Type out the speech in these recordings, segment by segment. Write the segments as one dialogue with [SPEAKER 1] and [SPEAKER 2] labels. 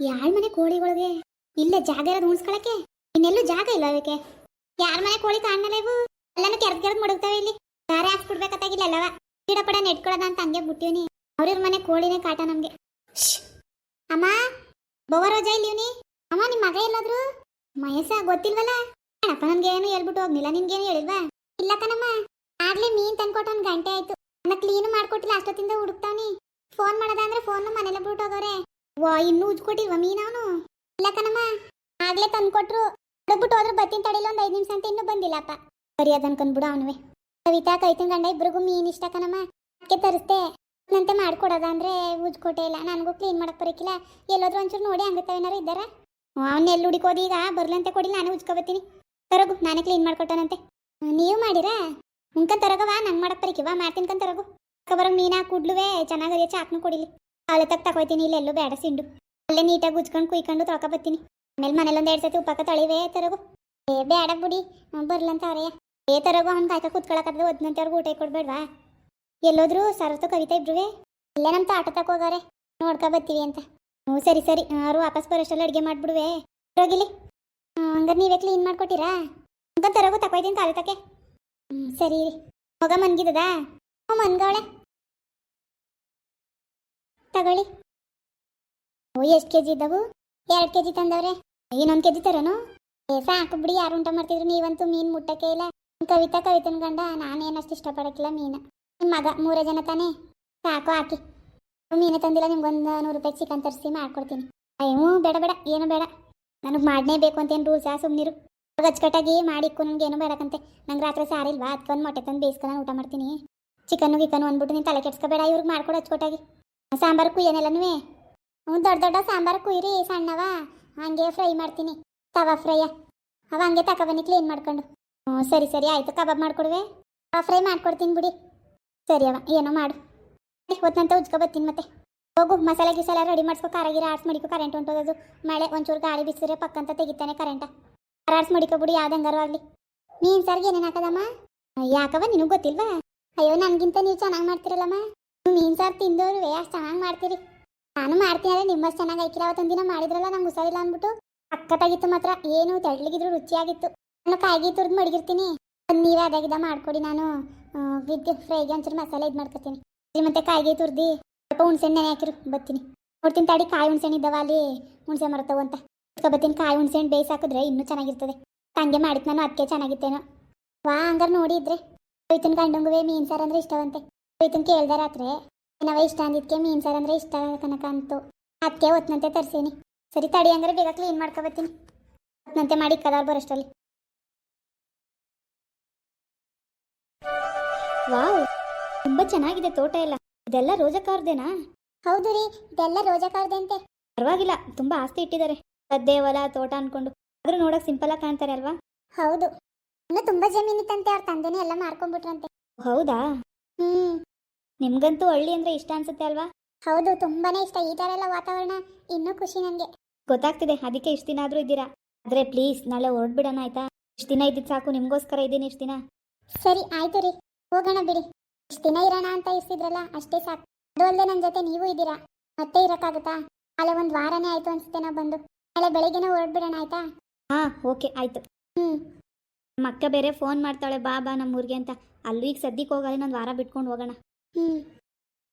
[SPEAKER 1] ಯಾರ ಮನೆ ಕೋಳಿಗಳಿಗೆ ಇಲ್ಲೇ ಜಾಗ ಇರೋದು ಉಣ್ಸ್ಕೊಳಕ್ಕೆ? ಇನ್ನೆಲ್ಲೂ ಜಾಗ ಇಲ್ಲ ಅದಕ್ಕೆ? ಯಾರ ಮನೆ ಕೋಳಿ ಕಾಣಲ್ಲ ಇವು? ಎಲ್ಲಾನು ಕೆರೆದ್ ಕೆರೆದ್ ಮಡಗ್ತಾವೆ ಇಲ್ಲಿ. ಬೇರೆ ಹಾಕ್ಸ್ಬಿಡ್ಬೇಕಾಗಿಲ್ಲ ಅಲ್ಲವ ಗಿಡ ಪಡ ನೆಟ್ಕೊಳದ ಅಂತ ಹಂಗೆ ಬಿಟ್ಟಿವ್ನಿ. ಅವ್ರಿವ್ರ ಮನೆ ಕೋಳಿನೇ ಕಾಟ ನಮ್ಗೆ. ಅಮ್ಮ ಬೋವರೋಜ ರೋಜಾ ಇವ್ನಿ ಅಮ್ಮ, ನಿಮ್ ಮಗ ಎಲ್ಲಾದ್ರು? ಮಯಸ ಗೊತ್ತಿಲ್ವಲ್ಲ? ಅಣ್ಣಪ್ಪ ನನ್ಗೆ ಏನು ಹೇಳ್ಬಿಟ್ಟು ಹೋಗ್ನಿಲ್ಲ ನಿನ್ಗೇನು ಹೇಳಿಲ್ವಾ? ಇಲ್ಲ ಕಣಮ್ಮ. ಆಗ್ಲೇ ಮೀನ್ ತಂದ್ಕೊಟ್ಟು ಒಂದ್ ಗಂಟೆ ಆಯ್ತು. ಅನ್ನ ಕ್ಲೀನ್ ಮಾಡ್ಕೊಟ್ಟಿಲ್ಲ, ಅಷ್ಟೊತ್ತಿಂದ ಹುಡುಕ್ತಾವ್ನಿ. ಫೋನ್ ಮಾಡೋದಂದ್ರೆ ಫೋನ್ ಮನೇಲೆ ಬಿಟ್ಟು ಹೋಗೋರೆ. ವಾ, ಇನ್ನೂ ಉಜ್ಕೊಟ್ಟಿಲ್ವ ಮೀನಾನು ಇಲ್ಲ ಕಣಮ್ಮ. ಆಗ್ಲೇ ತಂದ್ಕೊಟ್ರು ಹುಡುಕ್ಬಿಟ್ಟು ಹೋದ್ರೆ ಬತ್ತಿನ ತಡಿಲ್ಲ ಒಂದ್ ಐದು ನಿಮಿಷ ಅಂತ ಇನ್ನೂ ಬಂದಿಲ್ಲಪ್ಪ. ಸರಿ ಅದ್ ಅನ್ಕೊಂಡ್ಬಿಡು ಅವನುವೆ. ಕವಿತಾ ಕೈತಿನ ಗಂಡ ಇಬ್ರಿಗೂ ಮೀನ್ ಇಷ್ಟ ಕಣಮ್ಮ. ಅದಕ್ಕೆ ತರಿಸ್ದೆ. ನಂತೆ ಮಾಡ್ಕೊಡೋದ ಅಂದ್ರೆ ಇಲ್ಲ. ನನಗೂ ಕ್ಲೀನ್ ಮಾಡಕ್ ಬರಕಿಲ್ಲ. ಎಲ್ಲೋದ್ರು ಒಂಚೂರು ನೋಡಿ ಹಂಗತ್ತ ಏನಾರು ಇದ್ದಾರ? ಅವ್ನ ಎಲ್ಲಿ ಹುಡುಕೋದು ಈಗ? ಬರ್ಲಂತೆ ಕೊಡಿ ನಾನೇ ಉಜ್ಕೊಬತ್ತೀನಿ ತರಗು, ನಾನೇ ಕ್ಲೀನ್ ಮಾಡ್ಕೊಟ್ಟನಂತೆ. ನೀವು ಮಾಡಿರಾ? ಉಂಕನ್ ತರಗವಾ ನಂಗೆ ಮಾಡಕ್ ಬರೀಕಿವ ಮಾಡ್ತೀನಿ ತರಗು. ಬರೋ ಮೀನಾ, ಕೂಡ್ಲುವೆ ಚೆನ್ನಾಗದೆ ಚಾಕ್ನು ಕೊಡಿಲಿ. ಅವಳೆ ತಕ್ಕ ತಗೋತೀನಿ ಇಲ್ಲ ಎಲ್ಲೂ ಬೇಡ ಸಿಂಡು. ಅಲ್ಲೇ ನೀಟಾಗಿ ಉಜ್ಕೊಂಡು ಕುಯ್ಕೊಂಡು ತೊಳ್ಕೊ ಬರ್ತೀನಿ. ಆಮೇಲೆ ಮನೇಲೊಂದು ಎರಡು ಸತಿ ಉಪ್ಪಕ್ಕ ತಳಿವೆ, ತರಗು. ಏ, ಬೇಡ ಬಿಡಿ ಬರ್ಲಂತ ಅವರೇ ಏ, ತರಗು, ಅವ್ನು ಕಾಯ್ಕ ಕುತ್ಕೊಳಕತ್ತದ ಒದ್ನಂತೆ ಅವ್ರಿಗೆ ಊಟ ಕೊಡ್ಬೇಡ್ವಾ? ಎಲ್ಲೋದ್ರು ಸರಸ್ತು ಕವಿತಾ ಇಬ್ರುವೆ? ಇಲ್ಲೇ ನಮ್ಮ ತಾಟ ತಕ ಹೋಗಾರೆ ನೋಡ್ಕೊ ಬರ್ತೀವಿ ಅಂತ. ಹ್ಞೂ, ಸರಿ ಸರಿ. ಅವರು ವಾಪಸ್ ಬರೋಷ್ಟಲ್ಲಿ ಅಡುಗೆ ಮಾಡಿಬಿಡುವೆ. ಹೋಗಿಲಿ. ಹಂಗಾರೆ ನೀವೇ ಕ್ಲೀನ್ ಮಾಡ್ಕೊಟ್ಟಿರಾ? ಹಂಗ ತರಗು ತಕೊಯ್ತೀನಿ ತಾಳತಕ್ಕೆ ತಕ್ಕೆ. ಹ್ಞೂ ಸರಿ ಹೋಗ ಮಗ ಮನ್ಗಿದದ? ಹ್ಞೂ, ಮನ್ಗವಳೆ. ತಗೊಳ್ಳಿ. ಓ ಎಷ್ಟು ಕೆ ಜಿ ಇದ್ದವು? ಎರಡು ಕೆ ಜಿ ತಂದವ್ರೆ. ಇನ್ನೊಂದು ಕೆ ಜಿ ತರೋನು ಸಾಕು ಬಿಡಿ, ಯಾರು ಊಟ ಮಾಡ್ತಿದ್ರು? ನೀವಂತೂ ಮೀನು ಮುಟ್ಟಕ್ಕೆ ಇಲ್ಲ. ಕವಿತಾ, ಕವಿತನ ಗಂಡ, ನಾನೇನಷ್ಟು ಇಷ್ಟಪಡಕ್ಕಿಲ್ಲ ಮೀನು. ನಿಮ್ಮ ಮಗ ಮೂರೇ ಜನ ತಾನೇ? ಸಾಕು, ಹಾಕಿ. ಮೀನು ತಂದಿಲ್ಲ, ನಿಮ್ಗೊಂದು ನೂರು ರೂಪಾಯಿ ಚಿಕನ್ ತರಿಸಿ ಮಾಡ್ಕೊಡ್ತೀನಿ. ಅಯ್ಯೋ, ಬೇಡ ಬೇಡ, ಏನು ಬೇಡ. ನನಗೆ ಮಾಡನೇ ಬೇಕು ಅಂತೇನು ರೂಲ್ಸಾ ಸುಮ್ಮನಿರು ಅಚ್ಚುಕಟ್ಟಾಗಿ ಮಾಡಿಕ್ಕು, ನನಗೆ ಏನು ಬೇಡಕ್ಕಂತೆ ನಂಗೆ ರಾತ್ರಿ ಸಾರಿಲ್ವಾ ಅದಕ್ಕೊಂದು ಮೊಟ್ಟೆ ತಂದು ಬೇಯಿಸ್ಕೊಂಡು ಊಟ ಮಾಡ್ತೀನಿ. ಚಿಕನ್ನು ಗಿಕನ್ನು ಅಂದ್ಬಿಟ್ಟು ನೀನು ತಲೆ ಕೆಡ್ಸ್ಕೊಬೇಡ, ಇವ್ರಿಗೆ ಮಾಡ್ಕೊಡು ಅಚ್ಚುಕಟ್ಟಾಗಿ. ಸಾಂಬಾರು ಕುಯ್ಯನೆಲ್ಲನೂ ಹ್ಞೂ, ದೊಡ್ಡ ದೊಡ್ಡ ಸಾಂಬಾರು ಕುಯ್ರಿ, ಸಣ್ಣವ. ಹಂಗೆ ಫ್ರೈ ಮಾಡ್ತೀನಿ. ತವಾ ಫ್ರೈಯ ಅವ ಹಂಗೆ ತಗೊಬನ್ನಿ ಕ್ಲೀನ್ ಮಾಡ್ಕೊಂಡು. ಹ್ಞೂ, ಸರಿ ಸರಿ, ಆಯಿತು, ಕಬಾಬ್ ಮಾಡ್ಕೊಡುವೆ. ಫ್ರೈ ಮಾಡ್ಕೊಡ್ತೀನಿ ಬಿಡಿ. ಸರಿ, ಅವ, ಏನೋ ಮಾಡು. ಹೊತ್ತಂತ ಉಜ್ಕೊ ಬರ್ತೀನಿ ಮತ್ತೆ. ಹೋಗು, ಮಸಾಲೆ ಗಿಸಾಲ ರೆಡಿ ಮಾಡಿಸ್ಕೊ ಕಾರಾಗಿರ ಆರ್ಸ್ ಮಡಿಕೋ ಕರೆಂಟ್ ಹೊಂಟೋದದು ಮಳೆ, ಒಂಚೂರು ಗಾಳಿ ಬಿಸಿದ್ರೆ ಪಕ್ಕಂತ ತೆಗಿತಾನೆ ಕರೆಂಟ ಆರ್ಸ್ ಮಡಿಕೊ ಬಿಡಿ ಹಂಗಾರು ಆಗಲಿ. ನೀನು ಸಾರಿಗೆ ಏನೇನು ಹಾಕದಮ್ಮ? ಯಾಕವ, ನಿನಗೆ ಗೊತ್ತಿಲ್ವಾ? ಅಯ್ಯೋ, ನನಗಿಂತ ನೀವು ಚೆನ್ನಾಗಿ ಮಾಡ್ತಿರಲ್ಲಮ್ಮ. ಮೀನ್ ಸಾರು ತಿಂದವ್ರು ಅಷ್ಟು ಚೆನ್ನಾಗಿ ಮಾಡ್ತೀರಿ. ನಾನು ಮಾಡ್ತೀನಿ ಅದೇ ನಿಮ್ಮಷ್ಟು ಚೆನ್ನಾಗಿ ಐಕಿಲ್ಲ. ಅವತ್ತೊಂದಿನ ಮಾಡಿದ್ರಲ್ಲ, ನಂಗೆ ಹುಷಾರಿಲ್ಲ ಅಂದ್ಬಿಟ್ಟು ಅಕ್ಕತ್ತಾಗಿತ್ತು ಮಾತ್ರ. ಏನು ತೆಳ್ಳಗಿದ್ರು ರುಚಿಯಾಗಿತ್ತು. ನಾನು ಕಾಯಿಗೆ ತುರ್ದು ಮಡಗಿರ್ತೀನಿ. ನೀವೇ ಅದಾಗಿದ್ದ ಮಾಡ್ಕೊಡಿ ನಾನು. ವಿತ್ ಫ್ರೈಗೆ ಒಂಚೂರು ಮಸಾಲೆ ಇದು ಮಾಡ್ಕೊತೀನಿ ಮತ್ತೆ ಕಾಯಿಗೆ ತುರ್ದಿ, ಸ್ವಲ್ಪ ಹುಣ್ಸೆಣ್ಣೆ ನೆನೆ ಹಾಕಿರು ಬರ್ತೀನಿ ನೋಡ್ತೀನಿ ತಡಿ ಕಾಯಿ ಹುಣ್ಸೆಣ್ಣೆ ಇದ್ದಾವ ಅಲ್ಲಿ. ಹುಣ್ಸೆ ಮರತವು ಅಂತ. ಬರ್ತೀನಿ ಕಾಯಿ ಹುಣ್ಸೆಹಣ್ಣು ಬೇಯಿಸಿ ಹಾಕಿದ್ರೆ ಇನ್ನೂ ಚೆನ್ನಾಗಿರ್ತದೆ. ತಂಗೆ ಮಾಡಿದ್ ನಾನು ಅದಕ್ಕೆ ಚೆನ್ನಾಗಿತ್ತೇನೋ. ವಾ, ಹಂಗಾರೆ ನೋಡಿದ್ರೆ ಹೋಯ್ತಿನ ಕಂಡಂಗುವೆ ಮೀನ್ ಸಾರು ಅಂದ್ರೆ ಇಷ್ಟವಂತೆ. ರೈತನ್ ಕೇಳ್ದೆ ರಾತ್ರಿ ಏನವ ಇಷ್ಟ ಅಂದಿದ್ಕೆ ಮೀನ್ ಸಾರು ಅಂದ್ರೆ ಇಷ್ಟ ಕನಕ ಅಂತು. ಅದಕ್ಕೆ ಹೊತ್ನಂತೆ ತರ್ಸೀನಿ. ಸರಿ ತಡಿ ಅಂದ್ರೆ ಬೇಗ ಕ್ಲೀನ್ ಮಾಡ್ಕೊಬತ್ತೀನಿ. ಹೊತ್ನಂತೆ ಮಾಡಿ ಕದಾರ್ ಬರೋಷ್ಟಲ್ಲಿ ವಾವ್ ತುಂಬಾ ಚೆನ್ನಾಗಿದೆ ತೋಟ ಎಲ್ಲ. ಇದೆಲ್ಲ ರೋಜಕಾರ್ದೇನಾ? ಹೌದು ರೀ ಇದೆಲ್ಲ ರೋಜಕಾರ್ದೆ ಅಂತೆ ಪರವಾಗಿಲ್ಲ ತುಂಬಾ ಆಸ್ತಿ ಇಟ್ಟಿದ್ದಾರೆ. ಗದ್ದೆ ಹೊಲ ತೋಟ ಅನ್ಕೊಂಡು. ಆದ್ರೂ ನೋಡಕ್ ಸಿಂಪಲ್ ಆಗಿ ಕಾಣ್ತಾರೆ ಅಲ್ವಾ? ಹೌದು. ಇನ್ನು ತುಂಬಾ ಜಮೀನಿತ್ತಂತೆ ಅವ್ರ ತಂದೆನೇ ಎಲ್ಲ ಮಾರ್ಕೊಂಡ್ಬಿಟ್ರಂತೆ. ಹೌದಾ? ಹ್ಮ್. ನಿಮ್ಗಂತೂ ಹಳ್ಳಿ ಅಂದ್ರೆ ಇಷ್ಟ ಅನ್ಸುತ್ತೆ ಅಲ್ವಾ? ಹೌದು ತುಂಬಾನೇ ಇಷ್ಟ. ಈ ತರ ಎಲ್ಲ ವಾತಾವರಣ ಇನ್ನೂ ಖುಷಿ ನನಗೆ ಗೊತ್ತಾಗ್ತಿದೆ. ಅದಕ್ಕೆ ಇಷ್ಟು ದಿನ ಆದ್ರೂ ಇದ್ದೀರಾ? ಆದ್ರೆ ಪ್ಲೀಸ್ ನಾಳೆ ಹೊರಡ್ಬಿಡೋಣ ಆಯ್ತಾ? ಇಷ್ಟು ದಿನ ಇದ್ದಿದ್ದು ಸಾಕು ನಿಮ್ಗೋಸ್ಕರ ಇದ್ದೀನಿ ಇಷ್ಟು ದಿನ. ಸರಿ ಆಯ್ತು ರೀ. ಹೋಗೋಣ ಬಿಡಿ. ಇಷ್ಟು ದಿನ ಇರೋಣ ಅಂತ ಇರ್ತಿದ್ರಲ್ಲ ಅಷ್ಟೇ ಸಾಕು. ಅದು ಅಲ್ಲದೆ ನನ್ನ ಜೊತೆ ನೀವು ಇದ್ದೀರಾ? ಮತ್ತೆ ಇರೋಕ್ಕಾಗುತ್ತಾ? ಅಲ್ಲ ಒಂದು ವಾರನೇ ಆಯ್ತು ಅನ್ಸುತ್ತೆ ನಾವು ಬಂದು. ನಾಳೆ ಬೆಳಿಗ್ಗೆನೇ ಹೊರಡ್ಬಿಡೋಣ ಆಯ್ತಾ? ಹಾ ಓಕೆ ಆಯ್ತು. ಹ್ಞೂ ನಮ್ಮ ಅಕ್ಕ ಬೇರೆ ಫೋನ್ ಮಾಡ್ತಾಳೆ ಬಾ ಬಾ ನಮ್ಮ ಊರಿಗೆ ಅಂತ. ಅಲ್ಲೂ ಈಗ ಸದ್ಯಕ್ಕೆ ಹೋಗಲ್ಲ ಇನ್ನೊಂದು ವಾರ ಬಿಟ್ಕೊಂಡು ಹೋಗೋಣ. ಹ್ಮ್.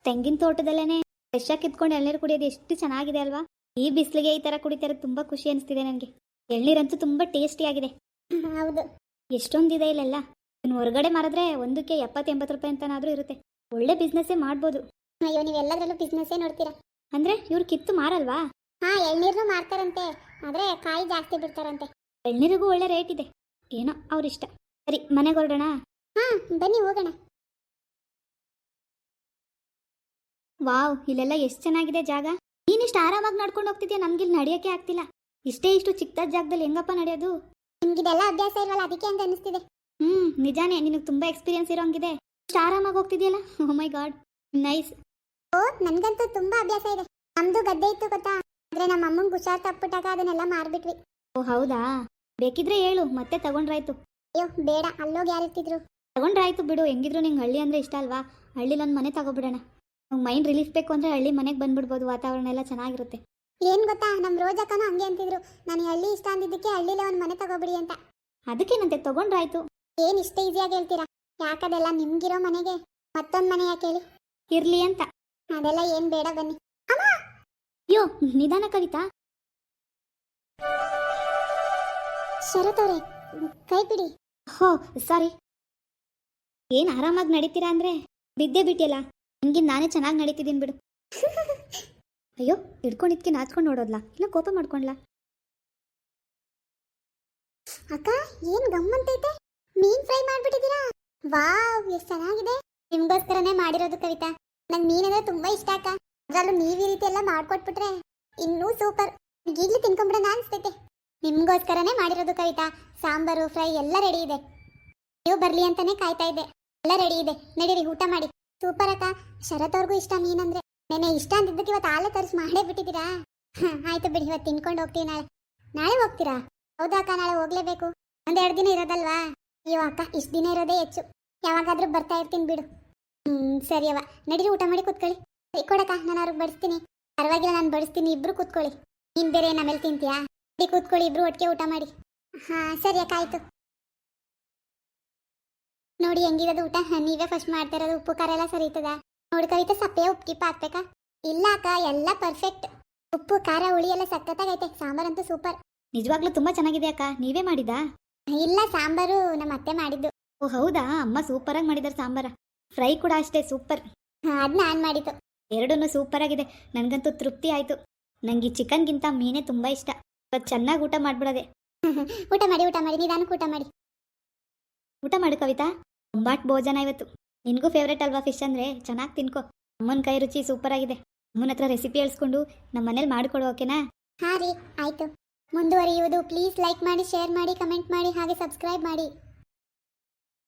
[SPEAKER 1] ತೆಂಗಿನ ತೋಟದಲ್ಲೇನೆ ಫ್ರೆಶ್ ಆಗಿ ಕಿತ್ಕೊಂಡು ಎಳ್ನೀರು ಕುಡಿಯೋದು ಎಷ್ಟು ಚೆನ್ನಾಗಿದೆ ಅಲ್ವಾ? ಈ ಬಿಸಿಲಿಗೆ ಈ ತರ ಕುಡಿತಾರೆ ತುಂಬಾ ಖುಷಿ ಅನಿಸ್ತಿದೆ ನನಗೆ. ಎಳ್ನೀರಂತೂ ತುಂಬಾ ಟೇಸ್ಟಿ ಆಗಿದೆ. ಹೌದು. ಎಷ್ಟೊಂದಿದೆ ಇಲ್ಲೆಲ್ಲ? ಇನ್ನು ಹೊರಗಡೆ ಮಾರಿದ್ರೆ ಒಂದಕ್ಕೆ ಎಪ್ಪತ್ತು ಎಂಬತ್ತು ರೂಪಾಯಿ ಅಂತನಾದ್ರೂ ಇರುತ್ತೆ. ಒಳ್ಳೆ ಬಿಸ್ನೆಸ್ಸೇ ಮಾಡ್ಬೋದು. ಅಯ್ಯೋ ನೀವೆಲ್ಲದರಲ್ಲೂ ಬಿಸ್ನೆಸ್ಸೇ ನೋಡ್ತೀರಾ? ಅಂದ್ರೆ ಇವ್ರು ಕಿತ್ತು ಮಾರಲ್ವಾ? ಹಾ ಎಳ್ನೀರ್ನು ಮಾರ್ತಾರಂತೆ. ಆದ್ರೆ ಕಾಯಿ ಜಾಸ್ತಿ ಬಿಡ್ತಾರಂತೆ. ಎಳ್ನೀರಿಗೂ ಒಳ್ಳೆ ರೇಟ್ ಇದೆ. ಏನೋ ಅವ್ರಿಷ್ಟ. ಸರಿ ಮನೆಗೆ ಹೊರಡೋಣ? ಹಾ ಬನ್ನಿ ಹೋಗೋಣ. ವಾವ್ ಇಲ್ಲೆಲ್ಲ ಎಷ್ಟು ಚೆನ್ನಾಗಿದೆ ಜಾಗ. ನೀನಿಷ್ಟು ಆರಾಮಾಗಿ ನಡ್ಕೊಂಡು ಹೋಗ್ತಿದ್ಯಾ? ನಮ್ಗಿಲ್ಲಿ ನಡೆಯೋಕೆ ಆಗ್ತಿಲ್ಲ. ಇಷ್ಟೇ ಇಷ್ಟು ಚಿಕ್ಕದ ಜಾಗದಲ್ಲಿ ಹೆಂಗಪ್ಪ ನಡೆಯೋದು? ನಿಮ್ಗಿದೆಲ್ಲ ಅಭ್ಯಾಸ ಇರಲ್ಲ ಅದಕ್ಕೆ ಅಂತ ಅನಿಸ್ತಿದೆ ಹ್ಮ್ ನಿಜಾನೇ ನಿನಗೆ ತುಂಬಾ ಎಕ್ಸ್ಪೀರಿಯನ್ಸ್ ಇರೋಂಗಿದೆ. ಇಷ್ಟು ಆರಾಮಾಗಿ ಹೋಗ್ತಿದ್ಯಲ್ಲ? ಓ ಮೈ ಗಾಡ್ ನೈಸ್ ಓ ನನ್ಗಂತೂ ತುಂಬಾ ಅಭ್ಯಾಸ ಇದೆ. ನಮ್ದು ಗದ್ದೆ ಇತ್ತು ಗೊತ್ತಾ? ಆದ್ರೆ ನಮ್ಮ ಅಮ್ಮಂಗೆ ಹುಷಾರ್ ತಪ್ಪಿಟ್ಟಾಗ ಅದನ್ನೆಲ್ಲ ಮಾರ್ಬಿಟ್ವಿ. ಓ ಹೌದಾ? ಬೇಕಿದ್ರೆ ಹೇಳು ಮತ್ತೆ ತಗೊಂಡ್ರಾಯ್ತು. ಅಯ್ಯೋ ಬೇಡ ಅಲ್ಲೋಗಿ ಯಾರಿರ್ತಿದ್ರು ತಗೊಂಡ್ರಾಯ್ತು ಬಿಡು ಹೆಂಗಿದ್ರು ನಿಂಗೆ ಹಳ್ಳಿ ಅಂದ್ರೆ ಇಷ್ಟ ಅಲ್ವಾ? ಹಳ್ಳಿ ನನ್ನ ಮನೆ ತಗೋಬಿಡೋಣ. ಮೈಂಡ್ ರಿಲೀಫ್ ಬೇಕು ಅಂದ್ರೆ ಹಳ್ಳಿ ಮನೆಗೆ ಬಂದ್ಬಿಡ್ಬೋದು ವಾತಾವರಣ ಎಲ್ಲ ಚೆನ್ನಾಗಿರುತ್ತೆ. ಏನ್ ಗೊತ್ತಾ? ನಮ್ ರೋಜಕ್ಕನು ಹಂಗೆ ಅಂತಿದ್ರು. ನಾನು ಹಳ್ಳಿ ಇಷ್ಟ ಅಂದಿದ್ದಕ್ಕೆ ಹಳ್ಳಿಲೇ ಒಂದು ಮನೆ ತಗೋಬಿಡಿ ಅಂತ.
[SPEAKER 2] ಅದಕ್ಕೇನಂತೆ? ತಗೊಂಡ್ರಾಯ್ತು.
[SPEAKER 1] ಏನ್ ಇಷ್ಟ ಈಸಿಯಾಗಿ ಹೇಳ್ತೀರಾ? ಯಾಕದೆಲ್ಲ ನಿಮ್ಗಿರೋ ಮನೆಗೆ? ಮತ್ತೊಂದ್ ಮನೆ ಯಾಕೆ ಹೇಳಿ?
[SPEAKER 2] ಇರ್ಲಿ ಅಂತ.
[SPEAKER 1] ಅದೆಲ್ಲ ಏನ್ ಬೇಡ ಬನ್ನಿ.
[SPEAKER 2] ಅಯ್ಯೋ ನಿಧಾನ ಕವಿತಾ.
[SPEAKER 1] ಶರತ್ ಅವ್ರೆ ಕೈ ಬಿಡಿ.
[SPEAKER 2] ಹೋ ಸಾರಿ ಏನ್ ಆರಾಮಾಗಿ ನಡೀತೀರಾ ಅಂದ್ರೆ? ಬಿದ್ದೆ ಬಿಟ್ಟಿಯಲ್ಲ? ನಿಂಗಿನ್ ನಾನೇ ಚೆನ್ನಾಗಿ ನಡೀತಿದ್ದೀನಿ ಬಿಡು. ಅಯ್ಯೋ ಹಿಡ್ಕೊಂಡಿದ್ಕೆ ನಾಚ್ಕೊಂಡು ನೋಡೋದ್ಲ? ಇಲ್ಲ ಕೋಪ ಮಾಡ್ಕೊಂಡ್ಲಾ?
[SPEAKER 1] ಅಕ್ಕ, ಏನ್ ಗಮ್ಮಂತೈತೆ ಮೀನ್ ಫ್ರೈ ಮಾಡ್ಬಿಟ್ಟಿದ್ದೀರಾ? ವಾವ್, ಎಷ್ಟು ಚೆನ್ನಾಗಿದೆ. ನಿಮ್ಗೋಸ್ಕರನೇ ಮಾಡಿರೋದು ಕವಿತಾ. ನಂಗೆ ಮೀನಂದ್ರೆ ತುಂಬಾ ಇಷ್ಟ, ಅಕ್ಕ. ಅದ್ರಲ್ಲೂ ನೀವ್ ಈ ರೀತಿ ಎಲ್ಲ ಮಾಡ್ಕೊಟ್ಬಿಟ್ರೆ ಇನ್ನೂ ಸೂಪರ್. ಈಗಲೂ ತಿನ್ಕೊಂಬಿಡೋಣ ಅನ್ಸ್ತೈತೆ. ನಿಮ್ಗೋಸ್ಕರನೇ ಮಾಡಿರೋದು ಕವಿತಾ. ಸಾಂಬಾರು, ಫ್ರೈ ಎಲ್ಲ ರೆಡಿ ಇದೆ. ನೀವು ಬರ್ಲಿ ಅಂತಾನೆ ಕಾಯ್ತಾ ಇದ್ದೆ. ಎಲ್ಲ ರೆಡಿ ಇದೆ. ನಡೀರಿ, ಊಟ ಮಾಡಿ. ಸೂಪರ್ ಅಕ್ಕ ಶರತ್ ಅವ್ರಿಗೂ ಇಷ್ಟ, ನೀನಂದ್ರೆ? ನೆನೆ ಇಷ್ಟ ಅಂತಿದ್ದಕ್ಕೆ ಇವತ್ತು ಆಲೆ ತರಿಸಿ ಮಾಡೇ ಬಿಟ್ಟಿದ್ದೀರಾ? ಆಯ್ತು ಬಿಡಿ, ಇವತ್ತು ತಿನ್ಕೊಂಡು ಹೋಗ್ತೀವಿ ನಾಳೆ. ನಾಳೆ ಹೋಗ್ತೀರಾ? ಹೌದಾ ಅಕ್ಕ, ನಾಳೆ ಹೋಗ್ಲೇಬೇಕು. ಒಂದೆರಡು ದಿನ ಇರೋದಲ್ವಾ? ಅಯ್ಯೋ ಅಕ್ಕ, ಇಷ್ಟು ದಿನ ಇರೋದೇ ಹೆಚ್ಚು. ಯಾವಾಗಾದ್ರೂ ಬರ್ತಾ ಇರ್ತೀನಿ ಬಿಡು. ಹ್ಮ್, ಸರಿ ಅವ ನಡೀರಿ, ಊಟ ಮಾಡಿ ಕೂತ್ಕೊಳ್ಳಿ. ಸರಿ ಕೊಡಕ್ಕ ನಾನು ಅವ್ರಿಗೆ ಬಡಿಸ್ತೀನಿ. ಪರವಾಗಿಲ್ಲ, ನಾನು ಬಡಿಸ್ತೀನಿ, ಇಬ್ರು ಕೂತ್ಕೊಳ್ಳಿ. ನೀನ್ ಬೇರೆ ಆಮೇಲೆ ತಿಂತೀಯಾ? ಕೂತ್ಕೊಳ್ಳಿ, ಇಬ್ರು ಒಟ್ಟಿಗೆ ಊಟ ಮಾಡಿ. ಹಾ, ಸರಿ ಅಕ್ಕ, ಆಯ್ತು. ನೋಡಿ ಹೆಂಗಿರೋದು ಊಟ. ನೀವೇ ಫಸ್ಟ್ ಮಾಡ್ತಾ ಇರೋದು ಉಪ್ಪು ಖಾರ ಎಲ್ಲ ಸರಿ ಇರ್ತದ? ನೋಡಿ ಕವಿತ ಸಪ್ಪೆ ಉಪ್ಪು ಕಿಪ್ಪ ಹಾಕ್ಬೇಕಾ ಇಲ್ಲ ಅಕ್ಕ ಎಲ್ಲ ಪರ್ಫೆಕ್ಟ್ ಉಪ್ಪು ಖಾರ ಹುಳಿ ಎಲ್ಲ ಸಖತ್ತಾಗೈತೆ. ಸಾಂಬಾರಂತೂ ಸೂಪರ್
[SPEAKER 2] ನಿಜವಾಗ್ಲೂ ತುಂಬಾ ಚೆನ್ನಾಗಿದೆ ಅಕ್ಕ. ನೀವೇ ಮಾಡಿದಾ
[SPEAKER 1] ಇಲ್ಲ ಸಾಂಬಾರು ನಮ್ಮ ಅತ್ತೆ ಮಾಡಿದ್ದು.
[SPEAKER 2] ಓ ಹೌದಾ? ಅಮ್ಮ ಆಗಿ ಮಾಡಿದಾರೆ ಸಾಂಬಾರ. ಫ್ರೈ ಕೂಡ ಅಷ್ಟೇ ಸೂಪರ್
[SPEAKER 1] ಅದ್ ನಾನ್ ಮಾಡಿದ್ದು.
[SPEAKER 2] ಎರಡೂ ಸೂಪರ್ ಆಗಿದೆ. ನನಗಂತೂ ತೃಪ್ತಿ ಆಯ್ತು. ನಂಗೆ ಚಿಕನ್ಗಿಂತ ಮೀನೇ ತುಂಬಾ ಇಷ್ಟ. ಇವತ್ತು ಚೆನ್ನಾಗಿ ಊಟ ಮಾಡ್ಬಿಡೋದೆ.
[SPEAKER 1] ಊಟ ಮಾಡಿ ಊಟ ಮಾಡಿ. ನಿಧಾನಕ್ಕೆ ಊಟ ಮಾಡಿ.
[SPEAKER 2] ಊಟ ಮಾಡು ಕವಿತಾ. ತುಂಬಾಟ್ ಭೋಜನ ಇವತ್ತು. ನಿನಗೂ ಫೇವ್ರೇಟ್ ಅಲ್ವಾ ಫಿಶ್ ಅಂದ್ರೆ? ಚೆನ್ನಾಗಿ ತಿನ್ಕೋ. ಅಮ್ಮನ ಕೈ ರುಚಿ ಸೂಪರ್ ಆಗಿದೆ. ಅಮ್ಮನ ಹತ್ರ ರೆಸಿಪಿ ಹೇಳ್ಸ್ಕೊಂಡು ನಮ್ಮ ಮನೇಲಿ ಮಾಡಿಕೊಡು ಓಕೆನಾ
[SPEAKER 1] ಹಾಂ ರೀ, ಆಯಿತು. ಮುಂದುವರಿಯುವುದು ಪ್ಲೀಸ್ ಲೈಕ್ ಮಾಡಿ ಶೇರ್ ಮಾಡಿ ಕಮೆಂಟ್ ಮಾಡಿ, ಹಾಗೆ ಸಬ್ಸ್ಕ್ರೈಬ್ ಮಾಡಿ.